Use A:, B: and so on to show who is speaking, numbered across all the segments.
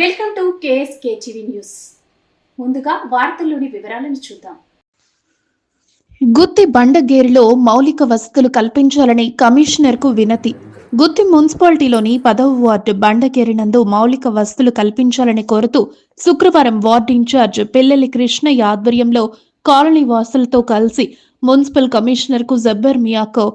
A: Welcome to KSK TV news. ముందుగా వార్తల్లోని వివరాలను చూద్దాం.
B: గుత్తి బండగేరిలో మౌలిక వసతులు కల్పించాలని కమిషనర్కు వినతి. గుత్తి మున్సిపాలిటీలోని పదవ వార్డు బండకేరినందు మౌలిక వసతులు కల్పించాలని కోరుతూ శుక్రవారం వార్డు ఇన్ఛార్జ్ పిల్లలి కృష్ణయ్య ఆధ్వర్యంలో కాలనీ వాసులతో కలిసి మున్సిపల్ కమిషనర్కు జబ్బర్ మియాకో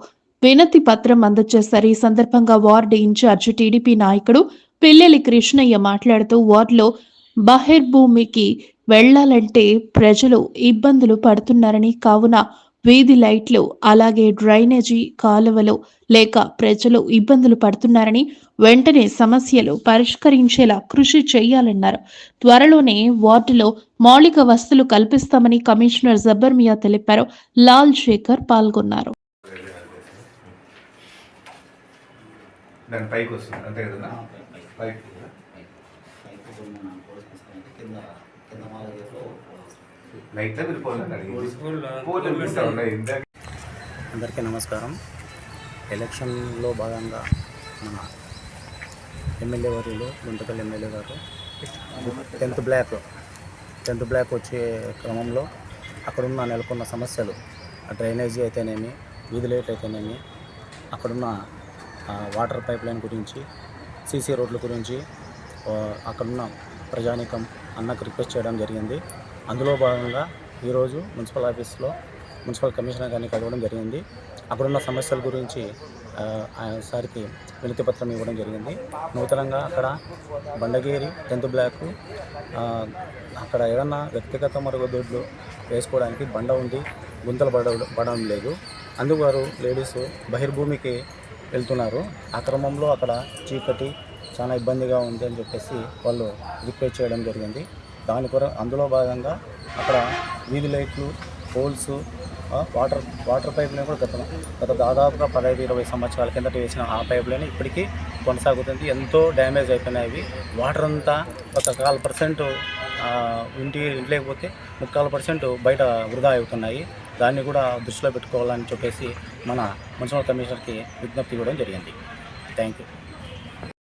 B: వినతి పత్రం అందజేశారు. ఈ సందర్భంగా వార్డు ఇన్ఛార్జ్ టీడీపీ నాయకుడు పిల్లలి కృష్ణయ్య మాట్లాడుతూ వార్డులో బహిర్భూమికి వెళ్ళాలంటే ప్రజలు ఇబ్బందులు పడుతున్నారని కావున వీధి లైట్లు అలాగే డ్రైనేజీ కాలువలు లేక ప్రజలు ఇబ్బందులు పడుతున్నారని వెంటనే సమస్యలు పరిష్కరించేలా కృషి చేయాలన్నారు. త్వరలోనే వార్డులో మౌలిక వసతులు కల్పిస్తామని కమిషనర్ జబ్బర్ మియా తెలిపారు. లాల్ శేఖర్ పాల్గొన్నారు.
C: దాని పైకి వస్తుంది అంతే కదా?
D: అందరికీ నమస్కారం. ఎలక్షన్లో భాగంగా మన ఎమ్మెల్యే వర్యులు గుంతకల్ ఎమ్మెల్యే గారు టెన్త్ బ్లాక్ టెన్త్ బ్లాక్ వచ్చే క్రమంలో అక్కడున్న నెలకొన్న సమస్యలు ఆ డ్రైనేజీ అయితేనేమి వీధి లైట్ అయితేనేమి అక్కడున్న వాటర్ పైప్ లైన్ గురించి సీసీ రోడ్ల గురించి అక్కడున్న ప్రజానికం అన్నకు రిక్వెస్ట్ చేయడం జరిగింది. అందులో భాగంగా ఈరోజు మున్సిపల్ ఆఫీస్లో మున్సిపల్ కమిషనర్ గారిని కలవడం జరిగింది. అక్కడున్న సమస్యల గురించి ఆ, సార్కి వినతి పత్రం ఇవ్వడం జరిగింది. నూతనంగా అక్కడ బండగేరి టెన్త్ బ్లాక్ అక్కడ ఏదన్నా వ్యక్తిగత మరుగుదొడ్లు వేసుకోవడానికి బండ ఉంది గుంతలు పడ పడడం లేదు. అందుకు వారు లేడీస్ బహిర్భూమికి వెళ్తున్నారు. ఆ క్రమంలో అక్కడ చీకటి చాలా ఇబ్బందిగా ఉంది అని చెప్పేసి వాళ్ళు రిక్వెస్ట్ చేయడం జరిగింది. దాని కొర అందులో భాగంగా అక్కడ వీధి లైట్లు పోల్స్ వాటర్ వాటర్ పైప్లైన్ కూడా గత గత దాదాపుగా పదహైదు ఇరవై సంవత్సరాల కిందట వేసిన ఆ పైప్లైన్ ఇప్పటికీ కొనసాగుతుంది. ఎంతో డ్యామేజ్ అయిపోయినాయి వాటర్ అంతా ఒక కాల్ పర్సెంట్ ఇంటి ఇంట్లోకి పోతే ముక్కాలు పర్సెంట్ బయట వృధా అవుతున్నాయి. దాన్ని కూడా దృష్టిలో పెట్టుకోవాలని చెప్పేసి మన మున్సిపల్ కమిషనర్కి విజ్ఞప్తి ఇవ్వడం జరిగింది. Thank you